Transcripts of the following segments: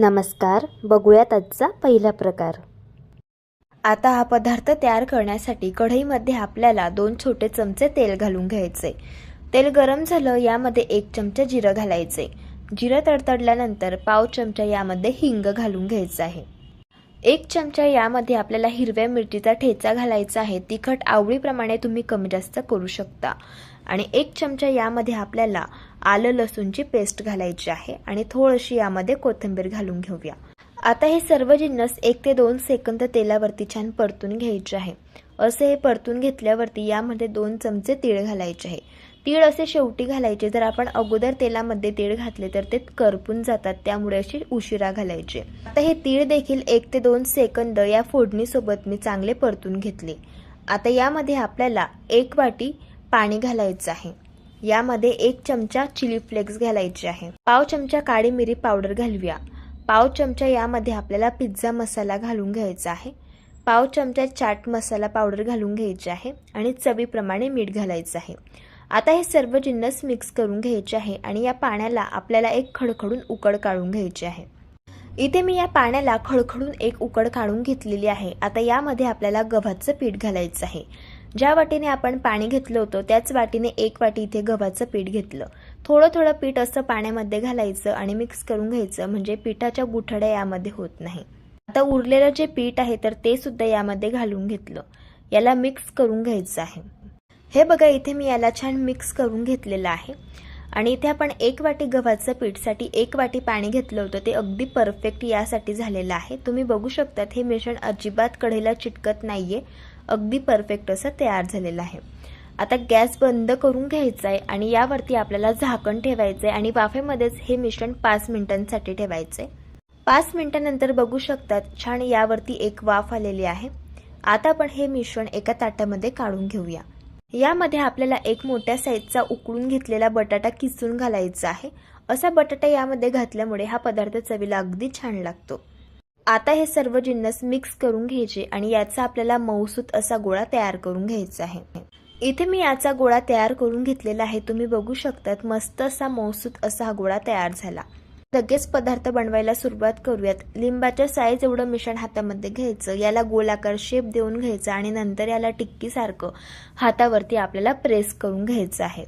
नमस्कार बघूयात आजचा पहिला प्रकार. आता हा पदार्थ तयार करण्यासाठी कढईमध्ये आपल्याला दोन छोटे चमचे तेल घालून घ्यायचे. तेल गरम झालं यामध्ये एक चमचा जिरं घालायचे. जिरं तडतडल्यानंतर पाव चमचा यामध्ये हिंग घालून घ्यायचं आहे. एक चमचा यामध्ये आपल्याला हिरव्या मिरचीचा ठेचा घालायचा आहे. तिखट आवडीप्रमाणे तुम्ही कमी जास्त करू शकता. आणि एक चमचा यामध्ये आपल्याला आलं लसूणची पेस्ट घालायची आहे आणि थोडीशी यामध्ये कोथिंबीर घालून घेऊया. आता हे सर्व जिन्नस एक ते दोन सेकंद तेलावरती छान परतून घ्यायचे आहे. असे हे परतून घेतल्यावरती यामध्ये दोन चमचे तीळ घालायचे आहे. तीळ असे शेवटी घालायचे जर आपण अगोदर तेलामध्ये तीळ घातले तर ते करपून जातात त्यामुळे अशी उशिरा घालायचे. आता हे तीळ देखील एक ते दोन सेकंद या फोडणीसोबत मी चांगले परतून घेतले. आता यामध्ये आपल्याला एक वाटी पाणी घालायचं आहे. यामध्ये एक चमचा चिली फ्लेक्स घालायचे आहे. पाव चमचा काळी मिरी पावडर घालूया. पाव चमचा यामध्ये आपल्याला पिझ्झा मसाला घालून घ्यायचा आहे. पाव चमचा चाट मसाला पावडर घालून घ्यायचे आहे आणि चवीप्रमाणे मीठ घालायचं आहे. आता हे सर्व जिन्नस मिक्स करून घ्यायचे आहे आणि या पाण्याला आपल्याला एक खडखडून उकड काढून घ्यायची आहे. इथे मी या पाण्याला खडखडून एक उकड काढून घेतलेली आहे. आता यामध्ये आपल्याला गव्हाचं पीठ घालायचं आहे. ज्या वाटीने आपण पाणी घेतलं होतं त्याच वाटीने एक वाटी इथे गव्हाचं पीठ घेतलं. थोडं थोडं पीठ असं पाण्यामध्ये घालायचं आणि मिक्स करून घ्यायचं म्हणजे पिठाच्या गुठड्या यामध्ये होत नाही. आता उरलेलं जे पीठ आहे तर ते सुद्धा यामध्ये घालून घेतलं. याला मिक्स करून घ्यायचं आहे. हे बघा इथे मी याला छान मिक्स करून घेतलेलं आहे. आणि इथे आपण एक वाटी गव्हाचं पीठसाठी एक वाटी पाणी घेतलं होतं ते अगदी परफेक्ट यासाठी झालेलं आहे. तुम्ही बघू शकतात हे मिश्रण अजिबात कढईला चिटकत नाहीये. अगदी परफेक्ट असं तयार झालेलं आहे. आता गॅस बंद करून घ्यायचा आहे आणि यावरती आपल्याला झाकण ठेवायचं आहे आणि वाफेमध्येच हे मिश्रण पाच मिनिटांसाठी ठेवायचं आहे पाच मिनिटानंतर बघू शकतात छान यावरती एक वाफ आलेली आहे. आता आपण हे मिश्रण एका ताटामध्ये काढून घेऊया. यामध्ये आपल्याला एक मोठ्या साईजचा उकळून घेतलेला बटाटा किसून घालायचा आहे. असा बटाटा यामध्ये घातल्यामुळे हा पदार्थ चवीला अगदी छान लागतो. आता हे सर्व जिन्नस मिक्स करून घ्यायचे आणि याचा आपल्याला मऊसूत असा गोळा तयार करून घ्यायचा आहे. इथे मी याचा गोळा तयार करून घेतलेला आहे. तुम्ही बघू शकतात मस्त असा मऊसूत असा हा गोळा तयार झाला. लगेच पदार्थ बनवायला सुरुवात करूयात. लिंबाच्या साईज एवढं मिश्रण हातामध्ये घ्यायचं याला गोलाकार शेप देऊन घ्यायचा आणि नंतर याला टिक्कीसारखं हातावरती आपल्याला प्रेस करून घ्यायचं आहे.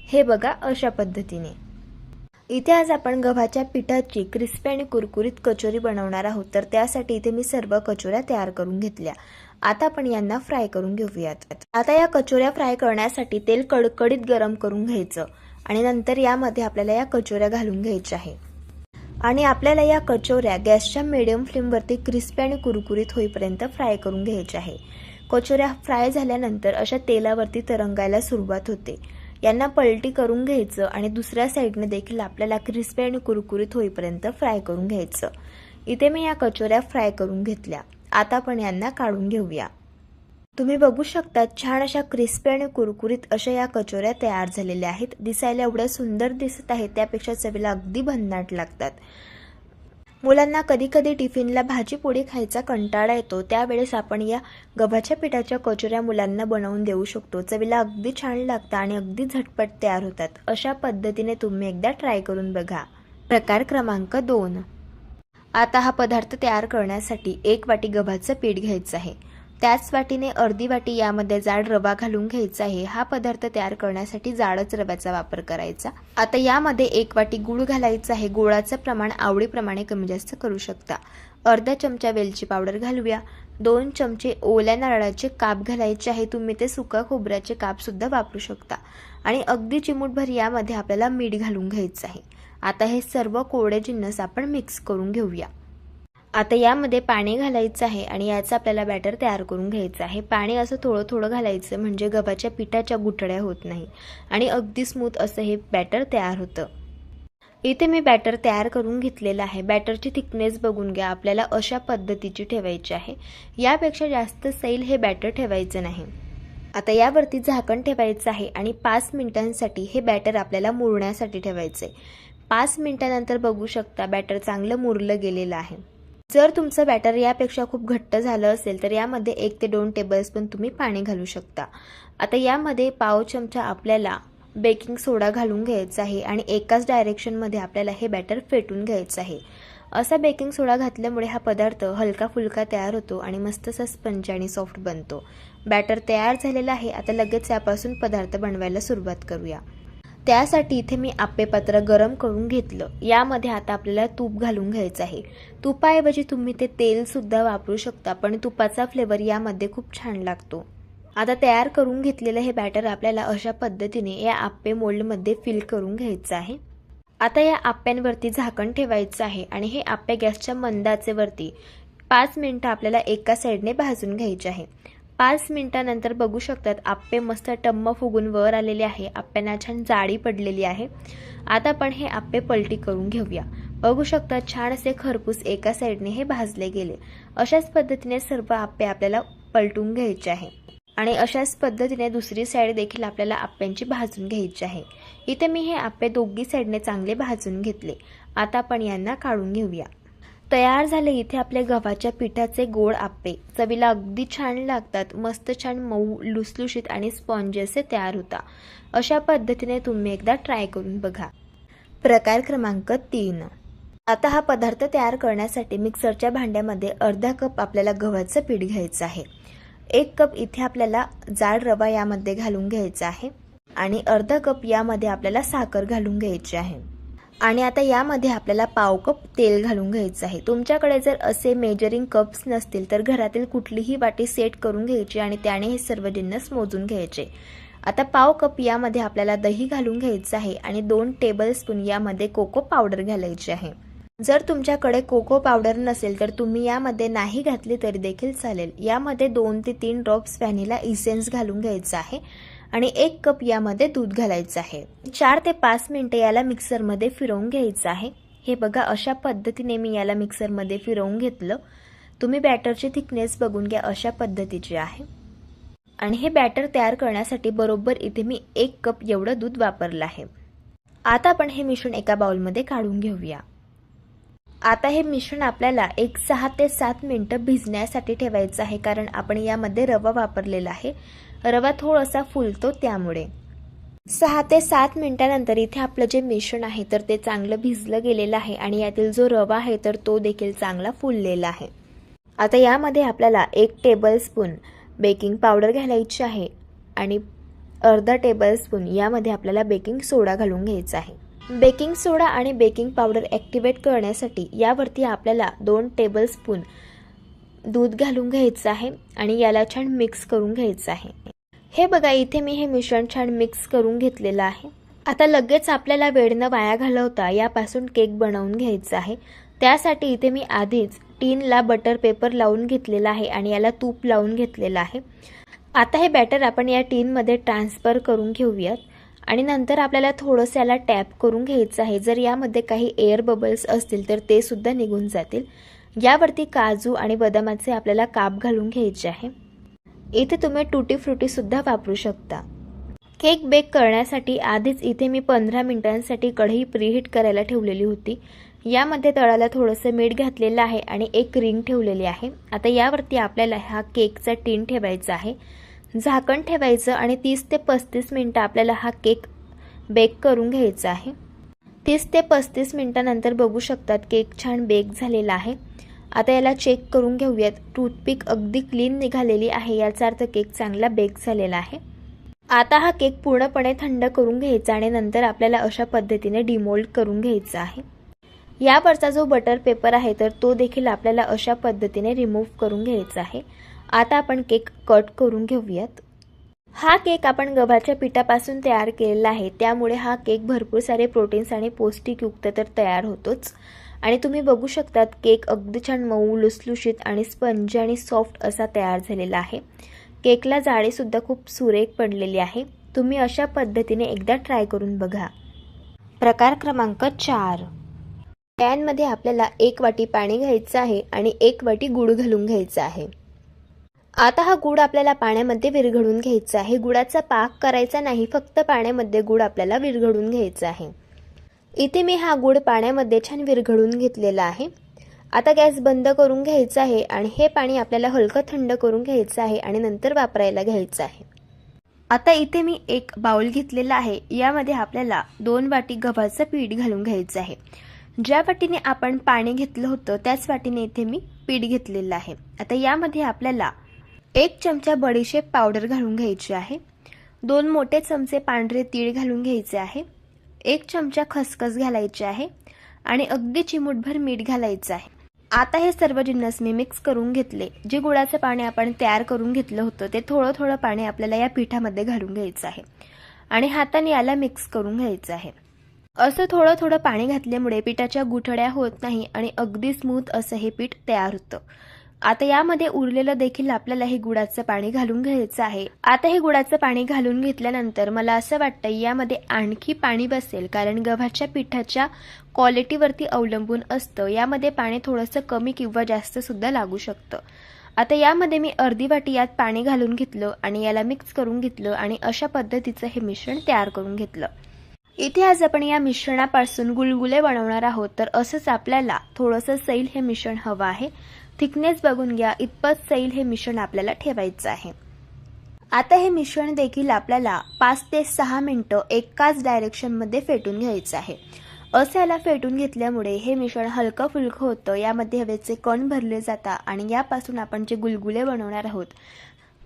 हे बघा अशा पद्धतीने. इथे आज आपण गव्हाच्या पिठाची क्रिस्पी आणि कुरकुरीत कचोरी बनवणार आहोत. तर त्यासाठी इथे मी सर्व कचोऱ्या तयार करून घेतल्या. आता आपण यांना फ्राय करून घेऊयात. आता या कचोऱ्या फ्राय करण्यासाठी तेल कडकडीत गरम करून घ्यायचं आणि नंतर यामध्ये आपल्याला या कचोऱ्या घालून घ्यायच्या आहे. आणि आपल्याला या कचोऱ्या गॅसच्या मिडियम फ्लेमवरती क्रिस्पी आणि कुरकुरीत होईपर्यंत फ्राय करून घ्यायच्या आहे. कचोऱ्या फ्राय झाल्यानंतर अशा तेलावरती तरंगायला सुरुवात होते. यांना पलटी करून घ्यायचं आणि दुसऱ्या साईडने देखील आपल्याला क्रिस्पी आणि कुरकुरीत होईपर्यंत फ्राय करून घ्यायचं. इथे मी या कचोऱ्या फ्राय करून घेतल्या. आता आपण यांना काढून घेऊया. तुम्ही बघू शकता छान अशा क्रिस्पी आणि कुरकुरीत अशा या कचोऱ्या तयार झालेल्या आहेत. दिसायला एवढ्या सुंदर दिसत आहेत त्यापेक्षा चवीला अगदी भन्नाट लागतात. मुलांना कधीकधी टिफिनला भाजी पोळी खायचा कंटाळा येतो. त्यावेळेस आपण या गव्हाच्या पिठाच्या कचोऱ्या मुलांना बनवून देऊ शकतो. चवीला अगदी छान लागतं आणि अगदी झटपट तयार होतात. अशा पद्धतीने तुम्ही एकदा ट्राय करून बघा. प्रकार क्रमांक दोन. आता हा पदार्थ तयार करण्यासाठी एक वाटी गव्हाचं पीठ घ्यायचं आहे. त्याच वाटीने अर्धी वाटी यामध्ये जाड रवा घालून घ्यायचा आहे. हा पदार्थ तयार करण्यासाठी जाडच रव्याचा वापर करायचा. आता यामध्ये एक वाटी गुळ घालायचा आहे. गुळाचं प्रमाण आवडीप्रमाणे कमी जास्त करू शकता. अर्धा चमचा वेलची पावडर घालूया. दोन चमचे ओल्या नारळाचे काप घालायचे आहे. तुम्ही ते सुका खोबऱ्याचे काप सुद्धा वापरू शकता. आणि अगदी चिमूटभर यामध्ये आपल्याला मीठ घालून घ्यायचं आहे. आता हे सर्व कोरडे जिन्नस आपण मिक्स करून घेऊया. आता यामध्ये पाणी घालायचं आहे आणि याचं आपल्याला बॅटर तयार करून घ्यायचं आहे. पाणी असं थोडं थोडं घालायचं म्हणजे गव्हाच्या पिठाच्या गुठळ्या होत नाही आणि अगदी स्मूथ असं हे बॅटर तयार होतं. इथे मी बॅटर तयार करून घेतलेलं आहे. बॅटरची थिकनेस बघून घ्या. आपल्याला अशा पद्धतीची ठेवायची आहे. यापेक्षा जास्त सैल हे बॅटर ठेवायचं नाही. आता यावरती झाकण ठेवायचं आहे आणि पाच मिनिटांसाठी हे बॅटर आपल्याला मुरण्यासाठी ठेवायचं आहे पाच मिनिटानंतर बघू शकता बॅटर चांगलं मुरलं गेलेलं आहे. जर तुमचं बॅटर यापेक्षा खूप घट्ट झालं असेल तर यामध्ये एक ते दोन टेबलस्पून तुम्ही पाणी घालू शकता. आता यामध्ये पाव चमचा आपल्याला बेकिंग सोडा घालून घ्यायचा आहे आणि एकाच डायरेक्शनमध्ये आपल्याला हे बॅटर फेटून घ्यायचं आहे. असा बेकिंग सोडा घातल्यामुळे हा पदार्थ हलका फुलका तयार होतो आणि मस्त असा स्पंज आणि सॉफ्ट बनतो. बॅटर तयार झालेला आहे आता लगेच यापासून पदार्थ बनवायला सुरुवात करूया. त्यासाठी इथे मी आप्पेपात्र गरम करून घेतलं. यामध्ये आता आपल्याला तूप घालून घ्यायचं आहे. तुपाऐवजी तुम्ही ते तेलसुद्धा वापरू शकता पण तुपाचा फ्लेवर यामध्ये खूप छान लागतो. आता तयार करून घेतलेलं हे बॅटर आपल्याला अशा पद्धतीने या आप्पे मोल्डमध्ये फिल करून घ्यायचं आहे. आता या आप्प्यांवरती झाकण ठेवायचं आहे आणि हे आप्पे गॅसच्या मंदाचेवरती पाच मिनटं आपल्याला एका साईडने भाजून घ्यायचे आहे. पाच मिनटानंतर बघू शकतात आप्पे मस्त टम्म फुगून वर आलेले आहे. आप्प्यांना छान जाळी पडलेली आहे. आता आपण हे आप्पे पलटी करून घेऊया. बघू शकता छान असे खरपूस एका साईडने हे भाजले गेले. अशाच पद्धतीने सर्व आप्पे आपल्याला पलटून घ्यायचे आहे. आणि अशाच पद्धतीने दुसरी साईड देखील आपल्याला आप्प्यांची भाजून घ्यायची आहे. इथे मी हे आप्पे दोघी साईडने चांगले भाजून घेतले. आता आपण यांना काढून घेऊया. तयार झाले इथे आपल्या गव्हाच्या पिठाचे गोड आप्पे. चवीला अगदी छान लागतात. मस्त छान मऊ लुसलुशीत आणि स्पॉन्जी असे तयार होता. अशा पद्धतीने तुम्ही एकदा ट्राय करून बघा. प्रकार क्रमांक तीन. आता हा पदार्थ तयार करण्यासाठी मिक्सरच्या भांड्यामध्ये अर्धा कप आपल्याला गव्हाचं पीठ घ्यायचं आहे. एक कप इथे आपल्याला जाड रवा यामध्ये घालून घ्यायचा आहे आणि अर्धा कप यामध्ये आपल्याला साखर घालून घ्यायची आहे. आणि आता यामध्ये आपल्याला पाव कप तेल घालून घ्यायचं आहे. तुमच्याकडे जर असे मेजरिंग कप्स नसतील तर घरातील कुठलीही वाटी सेट करून घ्यायची आणि त्याने हे सर्व जिन्नस मोजून घ्यायचे. आता पाव कप यामध्ये आपल्याला दही घालून घ्यायचं आहे आणि दोन टेबल स्पून यामध्ये कोको पावडर घालायची आहे. जर तुमच्याकडे कोको पावडर नसेल तर तुम्ही यामध्ये नाही घातली तरी देखील चालेल. यामध्ये दोन ते तीन ड्रॉप्स व्हॅनिला इसेन्स घालून घ्यायचं आहे. आणि एक कप यामध्ये दूध घालायचं आहे. चार ते पाच मिनटं याला मिक्सरमध्ये फिरवून घ्यायचं आहे. हे बघा अशा पद्धतीने मी याला मिक्सरमध्ये फिरवून घेतलं. तुम्ही बॅटरची थिकनेस बघून घ्या अशा पद्धतीची आहे. आणि हे बॅटर तयार करण्यासाठी बरोबर इथे मी एक कप एवढं दूध वापरलं आहे. आता आपण हे मिश्रण एका बाउलमध्ये काढून घेऊया. आता हे मिश्रण आपल्याला एक सहा ते सात मिनटं भिजण्यासाठी ठेवायचं आहे कारण आपण यामध्ये रवा वापरलेला आहे. रवा थोडासा फुलतो त्यामुळे. सहा ते सात मिनिटानंतर इथे आपलं जे मिश्रण आहे तर ते चांगलं भिजलं गेलेलं आहे आणि यातील जो रवा आहे तर तो देखील चांगला फुललेला आहे. आता यामध्ये आपल्याला एक टेबल स्पून बेकिंग पावडर घालायची आहे आणि अर्धा टेबल स्पून यामध्ये आपल्याला बेकिंग सोडा घालून घ्यायचा आहे. बेकिंग सोडा आणि बेकिंग पावडर ॲक्टिवेट करण्यासाठी यावरती आपल्याला दोन टेबल स्पून दूध घालून घ्यायचं आहे आणि याला छान मिक्स करून घ्यायचं आहे. हे बघा इथे मी हे मिश्रण छान मिक्स करून घेतलेलं आहे. आता लगेच आपल्याला वेळनं वाया घालवता यापासून केक बनवून घ्यायचा आहे. त्यासाठी इथे मी आधीच टीनला बटर पेपर लावून घेतलेला आहे आणि याला तूप लावून घेतलेलं आहे. आता हे बॅटर आपण या टीनमध्ये ट्रान्सफर करून घेऊयात. आणि नंतर आपल्याला थोडंसं याला टॅप करून घ्यायचं आहे. जर यामध्ये काही एअर बबल्स असतील तर ते सुद्धा निघून जातील. यावरती काजू आणि बदामाचे आपल्याला काप घालून घ्यायचे आहे. इथे तुम्ही टुटी फ्रुटीसुद्धा वापरू शकता. केक बेक करण्यासाठी आधीच इथे मी पंधरा मिनिटांसाठी कढई प्रीहीट करायला ठेवलेली होती. यामध्ये तळाला थोडंसं मीठ घातलेलं आहे आणि एक रिंग ठेवलेली आहे. आता यावरती आपल्याला हा केकचा टीन ठेवायचा आहे. झाकण ठेवायचं आणि तीस ते पस्तीस मिनटं आपल्याला हा केक बेक करून घ्यायचा आहे. तीस ते पस्तीस मिनटानंतर बघू शकतात केक छान बेक झालेला आहे. आता याला चेक करून घेऊयात. टूथपिक अगदी क्लीन निघालेली आहे याचा अर्थ केक चांगला बेक झालेला आहे. आता हा केक पूर्णपणे थंड करून घ्यायचा आणि नंतर आपल्याला अशा पद्धतीने डिमोल्ड करून घ्यायचा आहे. यावरचा जो बटर पेपर आहे तर तो देखील आपल्याला अशा पद्धतीने रिमूव्ह करून घ्यायचा आहे. आता आपण केक कट करून घेऊयात. हा केक आपण गव्हाच्या पिठापासून तयार केलेला आहे. त्यामुळे हा केक भरपूर सारे प्रोटीन्स आणि पौष्टिकयुक्त तर तयार होतोच. आणि तुम्ही बघू शकतात केक अगदी छान मऊ लुसलुशीत आणि स्पंजी आणि सॉफ्ट असा तयार झालेला आहे. केकला जाळीसुद्धा खूप सुरेख पडलेली आहे. तुम्ही अशा पद्धतीने एकदा ट्राय करून बघा. प्रकार क्रमांक चार. पॅनमध्ये आपल्याला एक वाटी पाणी घ्यायचं आहे आणि एक वाटी गूळ घालून घ्यायचा आहे. आता हा गूळ आपल्याला पाण्यामध्ये विरघळून घ्यायचा आहे. गुळाचा पाक करायचा नाही फक्त पाण्यामध्ये गूळ आपल्याला विरघळून घ्यायचा आहे. इथे मी हा गूळ पाण्यामध्ये छान विरघळून घेतलेला आहे. आता गॅस बंद करून घ्यायचा आहे आणि हे पाणी आपल्याला हलकं थंड करून घ्यायचं आहे आणि नंतर वापरायला घ्यायचं आहे. आता इथे मी एक बाउल घेतलेला आहे. यामध्ये आपल्याला दोन वाटी गव्हाचं पीठ घालून घ्यायचं आहे. ज्या वाटीने आपण पाणी घेतलं होतं त्याच वाटीने इथे मी पीठ घेतलेलं आहे. आता यामध्ये आपल्याला एक चमचा बडीशेप पावडर घालून घ्यायची आहे. दोन मोठे चमचे पांढरे तीळ घालून घ्यायचे आहे. एक चमचा खसखस घालायची आहे आणि अगदी चिमूटभर मीठ घालायचं आहे. आता हे सर्व जिन्नस मी मिक्स करून घेतले. जे गुळाचं पाणी आपण तयार करून घेतलं होतं ते थोडं थोडं पाणी आपल्याला या पिठामध्ये घालून घ्यायचं आहे. आणि हाताने याला मिक्स करून घ्यायचं आहे. असं थोडं थोडं पाणी घातल्यामुळे पिठाच्या गुठड्या होत नाही आणि अगदी स्मूथ असं हे पीठ तयार होतं. आता यामध्ये उरलेलं देखील आपल्याला हे गुळाचं पाणी घालून घ्यायचं आहे. आता हे गुळाचं पाणी घालून घेतल्यानंतर मला असं वाटतं यामध्ये आणखी पाणी बसेल कारण गव्हाच्या पिठाच्या क्वालिटीवरती अवलंबून असतं. यामध्ये पाणी थोडंसं कमी किंवा जास्त सुद्धा लागू शकतं. आता यामध्ये मी अर्धी वाटी यात पाणी घालून घेतलं आणि याला मिक्स करून घेतलं आणि अशा पद्धतीचं हे मिश्रण तयार करून घेतलं. इथे आज आपण या मिश्रणापासून गुलगुले बनवणार आहोत तर असंच आपल्याला थोडंसं सैल हे मिश्रण हवं आहे. थिकनेस बघून घ्या. इतपत सैल हे मिश्रण आपल्याला ठेवायचं आहे. आता हे मिश्रण देखील आपल्याला पाच ते सहा मिनटं एकाच डायरेक्शनमध्ये फेटून घ्यायचं आहे. असं याला फेटून घेतल्यामुळे हे मिश्रण हलकं फुलकं होतं. यामध्ये हवेचे कण भरले जातात आणि यापासून आपण जे गुलगुले बनवणार आहोत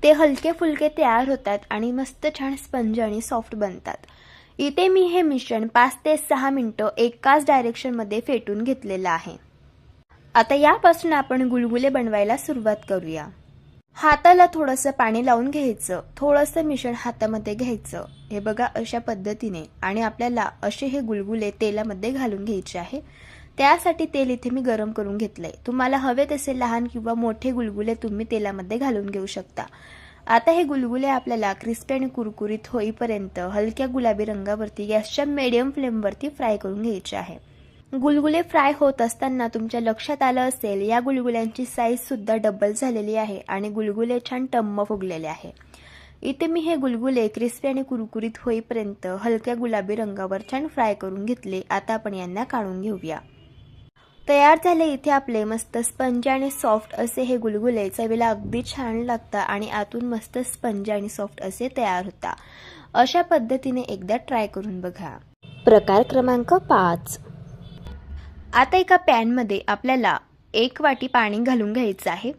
ते हलके फुलके तयार होतात आणि मस्त छान स्पंज आणि सॉफ्ट बनतात. इथे मी हे मिश्रण पाच ते सहा मिनटं एकाच डायरेक्शनमध्ये फेटून घेतलेलं आहे. आता यापासून आपण गुलगुले बनवायला सुरुवात करूया. हाताला थोडंसं पाणी लावून घ्यायचं. थोडंसं मिश्रण हातामध्ये घ्यायचं. हे बघा अशा पद्धतीने आणि आपल्याला असे हे गुलगुले तेलामध्ये घालून घ्यायचे आहे. त्यासाठी तेल इथे मी गरम करून घेतलंय. तुम्हाला हवे तसे लहान किंवा मोठे गुलगुले तुम्ही तेलामध्ये घालून घेऊ शकता. आता हे गुलगुले आपल्याला क्रिस्पी आणि कुरकुरीत होईपर्यंत हलक्या गुलाबी रंगावरती गॅसच्या मीडियम फ्लेमवरती फ्राय करून घ्यायचे आहे. गुलगुले फ्राय होत असताना तुमच्या लक्षात आलं असेल या गुलगुल्यांची साईज सुद्धा डबल झालेली आहे आणि गुलगुले छान टम्म फुगलेले आहे. इथे मी हे गुलगुले क्रिस्पी आणि कुरकुरीत होईपर्यंत हलक्या गुलाबी रंगावर छान फ्राय करून घेतले. आता आपण यांना काढून घेऊया. तयार झाले इथे आपले मस्त स्पंज आणि सॉफ्ट असे हे गुलगुले. चवीला अगदी छान लागतात आणि आतून मस्त स्पंज आणि सॉफ्ट असे तयार होता. अशा पद्धतीने एकदा ट्राय करून बघा. प्रकार क्रमांक पाच. आता एका पॅनमध्ये आपल्याला एक वाटी पाणी घालून घ्यायचं आहे.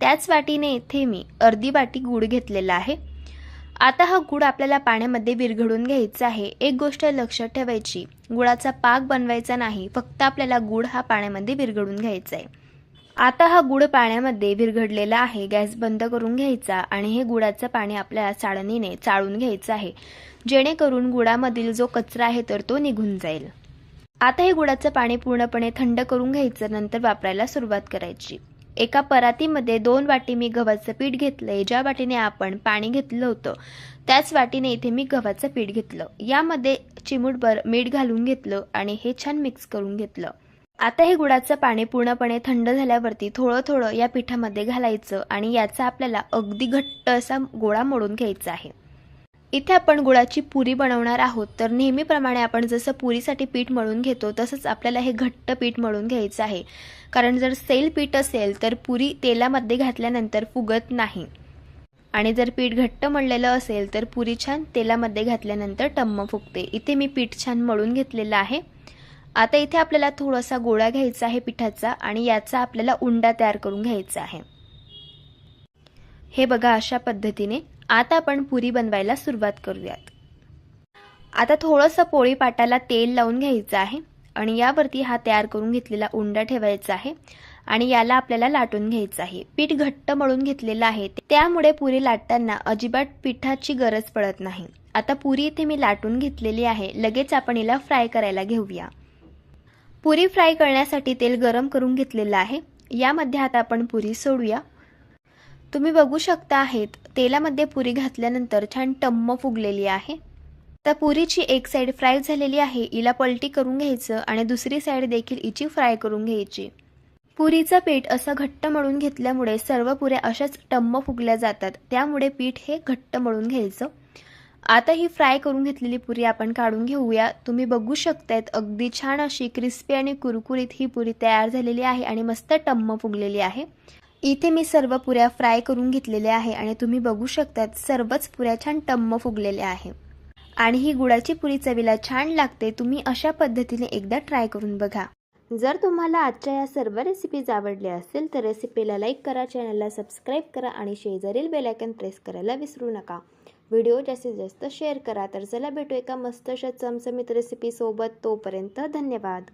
त्याच वाटीने इथे मी अर्धी वाटी गूळ घेतलेला आहे. आता हा गूळ आपल्याला पाण्यामध्ये विरघळून घ्यायचा आहे. एक गोष्ट लक्षात ठेवायची गुळाचा पाक बनवायचा नाही फक्त आपल्याला गूळ हा पाण्यामध्ये विरघळून घ्यायचा आहे. आता हा गूळ पाण्यामध्ये विरघडलेला आहे गॅस बंद करून घ्यायचा आणि हे गुळाचं पाणी आपल्याला चाळणीने चाळून घ्यायचं आहे. जेणेकरून गुळामधील जो कचरा आहे तर तो निघून जाईल. आता हे गुळाचं पाणी पूर्णपणे थंड करून घ्यायचं नंतर वापरायला सुरुवात करायची. एका परातीमध्ये दोन वाटी मी गव्हाचं पीठ घेतलंय ज्या वाटीने आपण पाणी घेतलं होतं त्याच वाटीने इथे मी गव्हाचं पीठ घेतलं. यामध्ये चिमूटभर मीठ घालून घेतलं आणि हे छान मिक्स करून घेतलं. आता हे गुळाचं पाणी पूर्णपणे थंड झाल्यावरती थोडं थोडं या पिठामध्ये घालायचं आणि याचा आपल्याला अगदी घट्ट असा गोळा मोडून घ्यायचा आहे. इथे आपण गुळाची पुरी बनवणार आहोत. तर नेहमीप्रमाणे आपण जसं पुरीसाठी पीठ मळून घेतो तसंच आपल्याला हे घट्ट पीठ मळून घ्यायचं आहे. कारण जर सेल पीठ असेल तर पुरी तेलामध्ये घातल्यानंतर फुगत नाही. आणि जर पीठ घट्ट मळलेलं असेल तर पुरी छान तेलामध्ये घातल्यानंतर टम्म फुगते. इथे मी पीठ छान मळून घेतलेलं आहे. आता इथे आपल्याला थोडासा गोळा घ्यायचा आहे पिठाचा आणि याचा आपल्याला उंडा तयार करून घ्यायचा आहे. हे बघा अशा पद्धतीने. आता आपण पुरी बनवायला सुरुवात करूयात. आता थोडंसं पोळी पाटाला तेल लावून घ्यायचं आहे आणि यावरती हा तयार करून घेतलेला उंडा ठेवायचा आहे आणि याला आपल्याला लाटून घ्यायचं आहे. पीठ घट्ट मळून घेतलेलं आहे. त्यामुळे पुरी लाटताना अजिबात पिठाची गरज पडत नाही. आता पुरी इथे मी लाटून घेतलेली आहे. लगेच आपण हिला फ्राय करायला घेऊया. पुरी फ्राय करण्यासाठी तेल गरम करून घेतलेलं आहे. यामध्ये आता आपण पुरी सोडूया. तुम्ही बघू शकता आहेत तेलामध्ये पुरी घातल्यानंतर छान टम्म फुगलेली आहे. तर पुरीची एक साईड फ्राय झालेली आहे हिला पलटी करून घ्यायचं आणि दुसरी साईड देखील हिची फ्राय करून घ्यायची. पुरीचं पीठ असं घट्ट मळून घेतल्यामुळे सर्व पुऱ्या अशाच टम्म फुगल्या जातात त्यामुळे पीठ हे घट्ट मळून घ्यायचं. आता ही फ्राय करून घेतलेली पुरी आपण काढून घेऊया. तुम्ही बघू शकतायत अगदी छान अशी क्रिस्पी आणि कुरकुरीत ही पुरी तयार झालेली आहे आणि मस्त टम्म फुगलेली आहे. इथे मी सर्व पुऱ्या फ्राय करून घेतलेल्या आहे आणि तुम्ही बघू शकतात सर्वच पुऱ्या छान टम्म फुगलेल्या आहे. आणि ही गुळाची पुरी चवीला छान लागते तुम्ही अशा पद्धतीने एकदा ट्राय करून बघा. जर तुम्हाला आजच्या या सर्व रेसिपीज आवडल्या असतील तर रेसिपीला लाईक करा चॅनलला सबस्क्राईब करा आणि शेजारील बेलायकन प्रेस करायला विसरू नका. व्हिडिओ जास्तीत जास्त शेअर करा. तर चला भेटू एका मस्त अशा चमचमीत रेसिपीसोबत तोपर्यंत धन्यवाद.